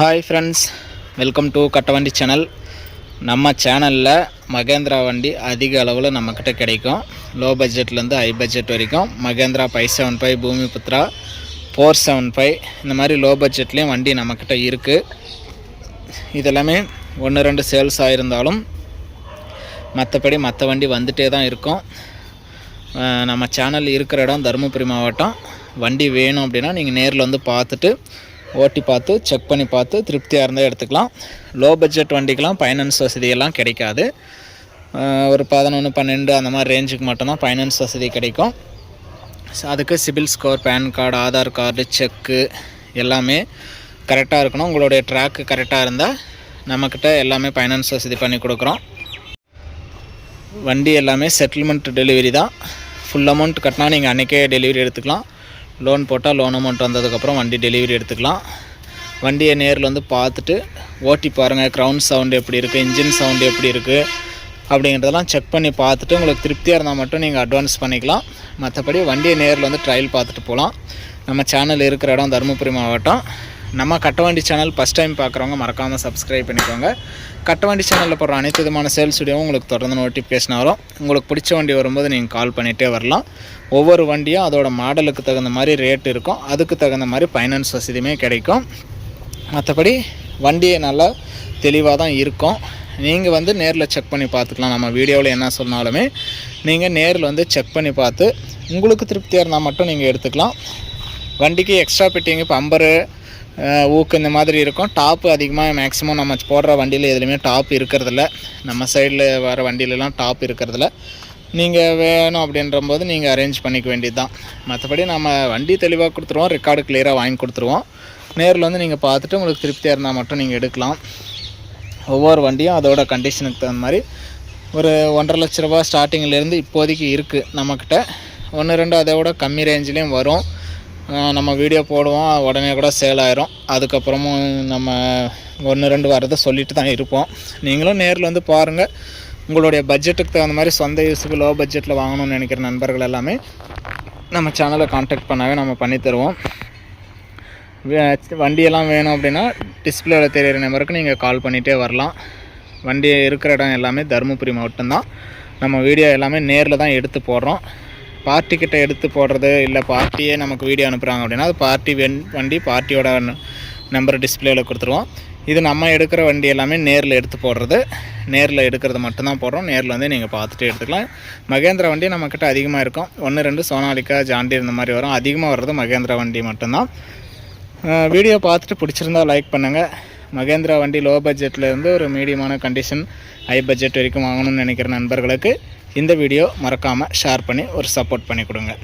Hi friends welcome to Kattavandi channel நம்ம சேனலில் மகேந்திரா வண்டி அதிக அளவில் நம்மக்கிட்ட கிடைக்கும். லோ பட்ஜெட்லேருந்து ஹை பட்ஜெட் வரைக்கும் மகேந்திரா ஃபைவ் செவன் ஃபைவ் பூமி புத்ரா ஃபோர் செவன் ஃபைவ் இந்த மாதிரி லோ பட்ஜெட்லேயும் வண்டி நம்மக்கிட்ட இருக்குது இதெல்லாமே ஒன்று ரெண்டு சேல்ஸ் ஆகிருந்தாலும் மற்றபடி மற்ற வண்டி வந்துகிட்டே தான் இருக்கும். நம்ம சேனல் இருக்கிற இடம் தருமபுரி மாவட்டம். வண்டி வேணும் அப்படின்னா நீங்கள் நேரில் வந்து பார்த்துட்டு ஓட்டி பார்த்து செக் பண்ணி பார்த்து திருப்தியாக இருந்தால் எடுத்துக்கலாம். லோ பட்ஜெட் வண்டிக்கெலாம் ஃபைனான்ஸ் வசதியெல்லாம் கிடைக்காது. ஒரு பதினொன்று பன்னெண்டு அந்த மாதிரி ரேஞ்சுக்கு மட்டும்தான் ஃபைனான்ஸ் வசதி கிடைக்கும். அதுக்கு CIBIL score PAN card Aadhaar card cheque எல்லாமே கரெக்டாக இருக்கணும். உங்களுடைய ட்ராக்கு கரெக்டாக இருந்தால் நம்மக்கிட்ட எல்லாமே ஃபைனான்ஸ் வசதி பண்ணி கொடுக்குறோம். வண்டி எல்லாமே செட்டில்மெண்ட் டெலிவரி தான். ஃபுல் அமௌண்ட் கட்டினா நீங்கள் அன்றைக்கே டெலிவரி எடுத்துக்கலாம். லோன் போட்டால் லோன் அமௌண்ட் வந்ததுக்கப்புறம் வண்டி டெலிவரி எடுத்துக்கலாம். வண்டியை நேரில் வந்து பார்த்துட்டு ஓட்டி பாருங்கள் க்ரௌண்ட் சவுண்டு எப்படி இருக்குது இன்ஜின் சவுண்டு எப்படி இருக்குது அப்படிங்கிறதெல்லாம் செக் பண்ணி பார்த்துட்டு உங்களுக்கு திருப்தியாக இருந்தால் மட்டும் நீங்கள் அட்வான்ஸ் பண்ணிக்கலாம். மற்றபடி வண்டியை நேரில் வந்து ட்ரையல் பார்த்துட்டு போகலாம். நம்ம சேனல் இருக்கிற இடம் தருமபுரி மாவட்டம். நம்ம கட்டவண்டி சேனல் ஃபஸ்ட் டைம் பார்க்குறவங்க மறக்காமல் சப்ஸ்கிரைப் பண்ணிக்கோங்க. கட்டவண்டி சேனலில் போடுற அனைத்து விதமான சேல்ஸ் வீடியோவும் உங்களுக்கு தொடர்ந்து நோட்டிஃபிகேஷன் வரும். உங்களுக்கு பிடிச்ச வண்டி வரும்போது நீங்கள் கால் பண்ணிகிட்டே வரலாம். ஒவ்வொரு வண்டியும் அதோட மாடலுக்கு தகுந்த மாதிரி ரேட் இருக்கும். அதுக்கு தகுந்த மாதிரி ஃபைனான்ஸ் வசதியுமே கிடைக்கும். மற்றபடி வண்டியை நல்லா தெளிவாக தான் இருக்கும். நீங்கள் வந்து நேரில் செக் பண்ணி பார்த்துக்கலாம். நம்ம வீடியோவில் என்ன சொன்னாலுமே நீங்கள் நேரில் வந்து செக் பண்ணி பார்த்து உங்களுக்கு திருப்தியாக இருந்தால் மட்டும் நீங்கள் எடுத்துக்கலாம். வண்டிக்கு எக்ஸ்ட்ரா ஃபிட்டிங் பம்பரு ஊக்கு இந்த மாதிரி இருக்கும். டாப்பு அதிகமாக மேக்ஸிமம் நம்ம போடுற வண்டியில் எதுலேயுமே டாப் இருக்கிறதில்ல. நம்ம சைடில் வர வண்டியிலலாம் டாப் இருக்கிறதில்ல. நீங்கள் வேணும் அப்படின்ற போது நீங்கள் அரேஞ்ச் பண்ணிக்க வேண்டியது தான் மற்றபடி நம்ம வண்டி தெளிவாக கொடுத்துருவோம். ரெக்கார்டு கிளியராக வாங்கி கொடுத்துருவோம். நேரில் வந்து நீங்கள் பார்த்துட்டு உங்களுக்கு திருப்தியாக இருந்தால் மட்டும் நீங்கள் எடுக்கலாம். ஒவ்வொரு வண்டியும் அதோட கண்டிஷனுக்கு தகுந்த மாதிரி ஒரு ஒன்றரை லட்ச ரூபா ஸ்டார்டிங்லேருந்து இப்போதைக்கு இருக்குது நம்மக்கிட்ட ஒன்று ரெண்டு அதோட கம்மி ரேஞ்சிலையும் வரும். நம்ம வீடியோ போடுவோம் உடனே கூட சேல் ஆயிரும். அதுக்கப்புறமும் நம்ம ஒன்று ரெண்டு வரதை சொல்லிட்டு தான் இருப்போம். நீங்களும் நேரில் வந்து பாருங்கள் உங்களுடைய பட்ஜெட்டுக்கு தகுந்த மாதிரி சொந்த யூஸுக்கு லோ பட்ஜெட்டில் வாங்கணும்னு நினைக்கிற நண்பர்கள் எல்லாமே நம்ம சேனலை காண்டாக்ட் பண்ணாவே நம்ம பண்ணி தருவோம். வே- வண்டியெல்லாம் வேணும் அப்படின்னா டிஸ்பிளேவில் தெரியிற நம்பருக்கு நீங்கள் கால் பண்ணிகிட்டே வரலாம். வண்டி இருக்கிற இடம் எல்லாமே தருமபுரி மாவட்டம் தான் நம்ம வீடியோ எல்லாமே நேரில் தான் எடுத்து போடுறோம். பார்ட்டிக்கிட்ட எடுத்து போடுறது இல்லை பார்ட்டியே நமக்கு வீடியோ அனுப்புகிறாங்க அப்படின்னா அது பார்ட்டி வென் வண்டி பார்ட்டியோட நம்பர் டிஸ்பிளேவில் கொடுத்துருவோம். இது நம்ம எடுக்கிற வண்டி எல்லாமே நேரில் எடுத்து போடுறது. நேரில் எடுக்கிறது மட்டும்தான் போடுறோம். நேரில் வந்து நீங்கள் பார்த்துட்டு எடுத்துக்கலாம். மகேந்திரா வண்டி நம்மக்கிட்ட அதிகமாக இருக்கும். ஒன்று ரெண்டு சோனாலிக்கா ஜாண்டி இந்த மாதிரி வரும். அதிகமாக வர்றது மகேந்திரா வண்டி மட்டும்தான். வீடியோ பார்த்துட்டு பிடிச்சிருந்தா லைக் பண்ணுங்கள் மகேந்திரா வண்டி லோ பட்ஜெட்டில் இருந்து ஒரு மீடியமான கண்டிஷன் ஹை பட்ஜெட் வரைக்கும் வாங்கணும்னு நினைக்கிற நண்பர்களுக்கு இந்த வீடியோ மறக்காமல் ஷேர் பண்ணி ஒரு சப்போர்ட் பண்ணி கொடுங்க.